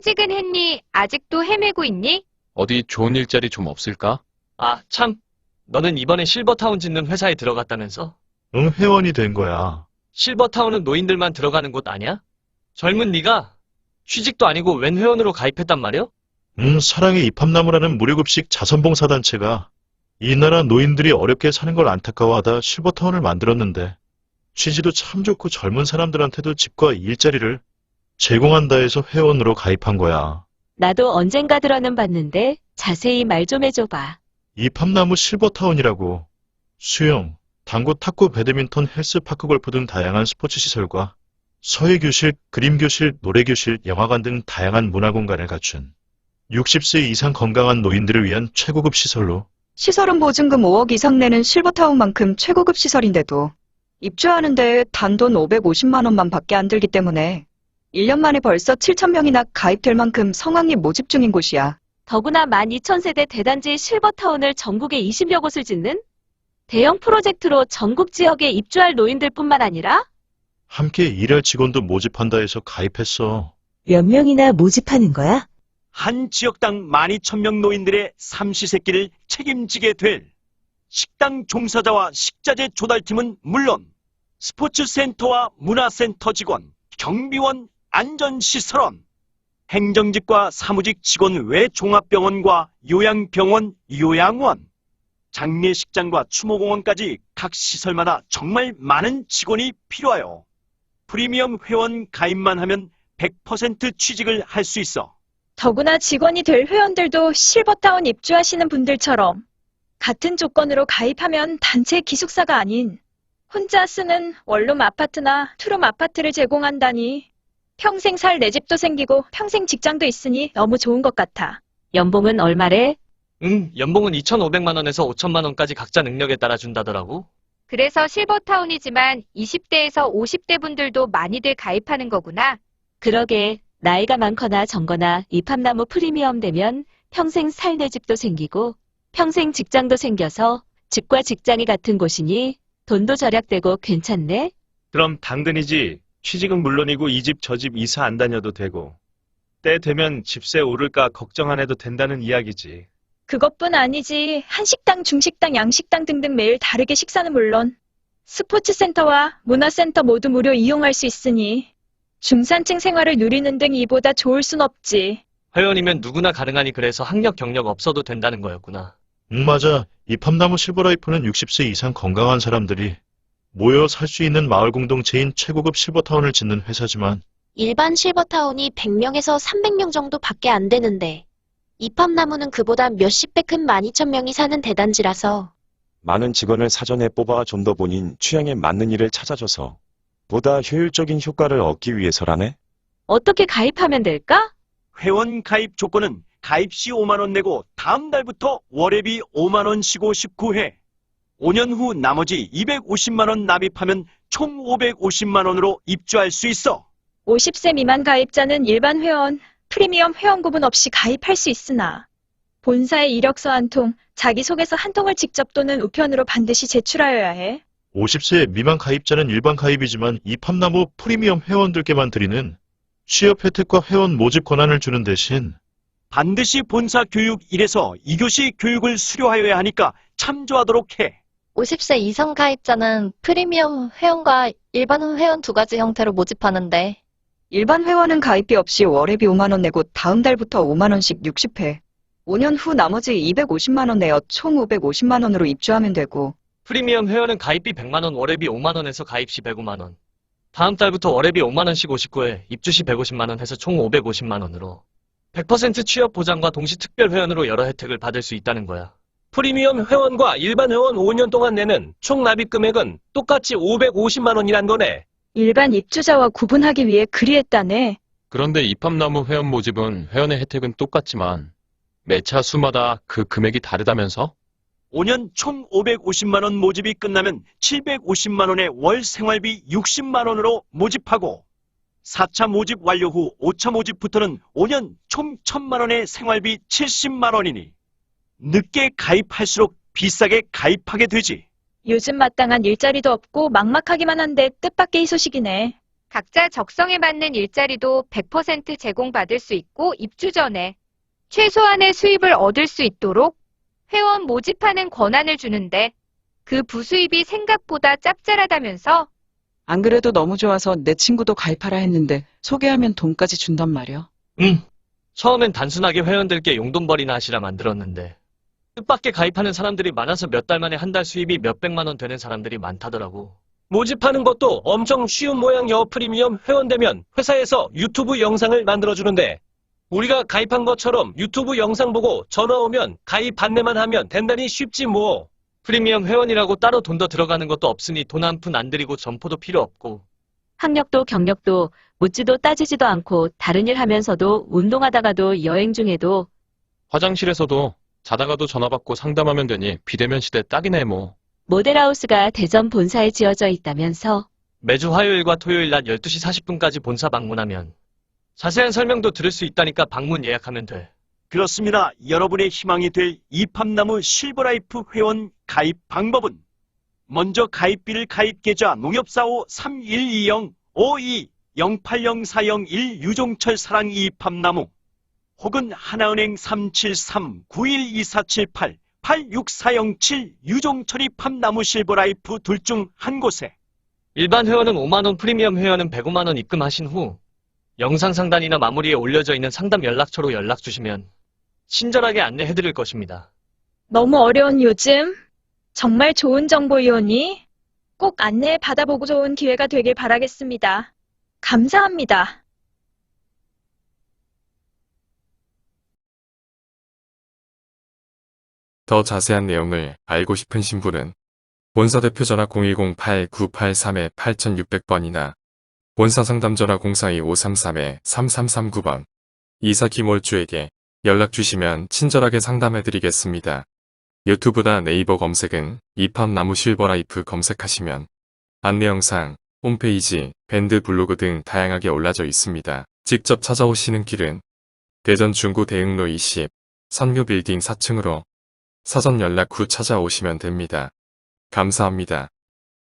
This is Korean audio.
취직은 했니? 아직도 헤매고 있니? 어디 좋은 일자리 좀 없을까? 아, 참. 너는 이번에 실버타운 짓는 회사에 들어갔다면서? 응, 회원이 된 거야. 실버타운은 노인들만 들어가는 곳 아니야? 젊은 네가 취직도 아니고 웬 회원으로 가입했단 말이야? 음, 사랑의 입합나무라는 무료급식 자선봉사단체가 이 나라 노인들이 어렵게 사는 걸 안타까워하다 실버타운을 만들었는데 취지도 참 좋고 젊은 사람들한테도 집과 일자리를 제공한다 해서 회원으로 가입한 거야. 나도 언젠가 들어는 봤는데 자세히 말 좀 해줘봐. 입합나무 실버타운이라고 수영, 당구, 탁구, 배드민턴, 헬스 파크, 골프 등 다양한 스포츠 시설과 서예 교실, 그림 교실, 노래 교실, 영화관 등 다양한 문화 공간을 갖춘 60세 이상 건강한 노인들을 위한 최고급 시설로 시설은 보증금 5억 이상 내는 실버타운만큼 최고급 시설인데도 입주하는데 단돈 550만 원만 밖에 안 들기 때문에 1년 만에 벌써 7천 명이나 가입될 만큼 성황리 모집 중인 곳이야. 더구나 12,000세대 대단지 실버타운을 전국에 20여 곳을 짓는 대형 프로젝트로 전국 지역에 입주할 노인들뿐만 아니라 함께 일할 직원도 모집한다 해서 가입했어. 몇 명이나 모집하는 거야? 한 지역당 12,000명 노인들의 삼시세끼를 책임지게 될 식당 종사자와 식자재 조달팀은 물론 스포츠센터와 문화센터 직원, 경비원, 안전시설원, 행정직과 사무직 직원 외 종합병원과 요양병원, 요양원, 장례식장과 추모공원까지 각 시설마다 정말 많은 직원이 필요하여 프리미엄 회원 가입만 하면 100% 취직을 할 수 있어. 더구나 직원이 될 회원들도 실버타운 입주하시는 분들처럼 같은 조건으로 가입하면 단체 기숙사가 아닌 혼자 쓰는 원룸 아파트나 투룸 아파트를 제공한다니 평생 살 내 집도 생기고 평생 직장도 있으니 너무 좋은 것 같아. 연봉은 얼마래? 응, 연봉은 2,500만 원에서 5천만 원까지 각자 능력에 따라 준다더라고. 그래서 실버타운이지만 20대에서 50대 분들도 많이들 가입하는 거구나. 그러게 나이가 많거나 적거나 입합나무 프리미엄 되면 평생 살 내 집도 생기고 평생 직장도 생겨서 집과 직장이 같은 곳이니 돈도 절약되고 괜찮네? 그럼 당근이지. 취직은 물론이고 이 집 저 집 이사 안 다녀도 되고. 때 되면 집세 오를까 걱정 안 해도 된다는 이야기지. 그것뿐 아니지 한식당, 중식당, 양식당 등등 매일 다르게 식사는 물론 스포츠센터와 문화센터 모두 무료 이용할 수 있으니 중산층 생활을 누리는 등 이보다 좋을 순 없지. 회원이면 누구나 가능하니 그래서 학력 경력 없어도 된다는 거였구나. 응, 맞아. 입합나무 실버라이프는 60세 이상 건강한 사람들이 모여 살 수 있는 마을 공동체인 최고급 실버타운을 짓는 회사지만 일반 실버타운이 100명에서 300명 정도밖에 안 되는데 이팝나무는 그보다 몇십 배 큰 12,000명이 사는 대단지라서 많은 직원을 사전에 뽑아 좀 더 본인 취향에 맞는 일을 찾아줘서 보다 효율적인 효과를 얻기 위해서라네. 어떻게 가입하면 될까? 회원 가입 조건은 가입 시 5만원 내고 다음 달부터 월회비 5만원 쉬고 19회. 5년 후 나머지 250만원 납입하면 총 550만원으로 입주할 수 있어. 50세 미만 가입자는 일반 회원, 프리미엄 회원 구분 없이 가입할 수 있으나 본사의 이력서 한 통, 자기소개서 한 통을 직접 또는 우편으로 반드시 제출하여야 해. 50세 미만 가입자는 일반 가입이지만 입합나무 프리미엄 회원들께만 드리는 취업 혜택과 회원 모집 권한을 주는 대신 반드시 본사 교육 1에서 2교시 교육을 수료하여야 하니까 참조하도록 해. 50세 이상 가입자는 프리미엄 회원과 일반 회원 두 가지 형태로 모집하는데 일반 회원은 가입비 없이 월회비 5만 원 내고 다음 달부터 5만 원씩 60회. 5년 후 나머지 250만 원 내어 총 550만 원으로 입주하면 되고 프리미엄 회원은 가입비 100만 원, 월회비 5만 원에서 가입 시 105만 원. 다음 달부터 월회비 5만 원씩 59회, 입주 시 150만 원 해서 총 550만 원으로 100% 취업 보장과 동시 특별 회원으로 여러 혜택을 받을 수 있다는 거야. 프리미엄 회원과 일반 회원 5년 동안 내는 총 납입 금액은 똑같이 550만 원이란 거네. 일반 입주자와 구분하기 위해 그리했다네. 그런데 입합나무 회원 모집은 회원의 혜택은 똑같지만 매차 수마다 그 금액이 다르다면서? 5년 총 550만 원 모집이 끝나면 750만 원의 월 생활비 60만 원으로 모집하고 4차 모집 완료 후 5차 모집부터는 5년 총 1000만 원의 생활비 70만 원이니 늦게 가입할수록 비싸게 가입하게 되지. 요즘 마땅한 일자리도 없고 막막하기만 한데 뜻밖의 소식이네. 각자 적성에 맞는 일자리도 100% 제공받을 수 있고 입주 전에 최소한의 수입을 얻을 수 있도록 회원 모집하는 권한을 주는데 그 부수입이 생각보다 짭짤하다면서 안 그래도 너무 좋아서 내 친구도 가입하라 했는데 소개하면 돈까지 준단 말이야. 음. 처음엔 단순하게 회원들께 용돈벌이나 하시라 만들었는데 뜻밖의 가입하는 사람들이 많아서 몇 달 만에 한 달 수입이 몇백만 원 되는 사람들이 많다더라고. 모집하는 것도 엄청 쉬운 모양여 프리미엄 회원되면 회사에서 유튜브 영상을 만들어주는데 우리가 가입한 것처럼 유튜브 영상 보고 전화 오면 가입 안내만 하면 된다니 쉽지 뭐. 프리미엄 회원이라고 따로 돈 더 들어가는 것도 없으니 돈 한 푼 안 들이고 점포도 필요 없고 학력도 경력도 묻지도 따지지도 않고 다른 일 하면서도 운동하다가도 여행 중에도 화장실에서도 자다가도 전화 받고 상담하면 되니 비대면 시대 딱이네 뭐. 모델하우스가 대전 본사에 지어져 있다면서 매주 화요일과 토요일 낮 12시 40분까지 본사 방문하면 자세한 설명도 들을 수 있다니까 방문 예약하면 돼. 그렇습니다. 여러분의 희망이 될 이팝나무 실버라이프 회원 가입 방법은 먼저 가입비를 가입 계좌 농협사호 3120 52 080401 유종철 사랑 이팝나무 혹은 하나은행 373 912478 86407 유종철이 팝나무 실버라이프 둘 중 한 곳에 일반 회원은 5만원, 프리미엄 회원은 105만원 입금하신 후 영상 상단이나 마무리에 올려져 있는 상담 연락처로 연락 주시면 친절하게 안내해 드릴 것입니다. 너무 어려운 요즘 정말 좋은 정보이오니 꼭 안내 받아보고 좋은 기회가 되길 바라겠습니다. 감사합니다. 더 자세한 내용을 알고 싶으신 분은 본사 대표 전화 010-8983-8600번이나 본사 상담 전화 042-533-3339번 이사 김월주에게 연락 주시면 친절하게 상담해 드리겠습니다. 유튜브나 네이버 검색은 이팝나무 실버라이프 검색하시면 안내 영상, 홈페이지, 밴드 블로그 등 다양하게 올라져 있습니다. 직접 찾아오시는 길은 대전 중구 대흥로 20 선묘 빌딩 4층으로 사전 연락 후 찾아오시면 됩니다. 감사합니다.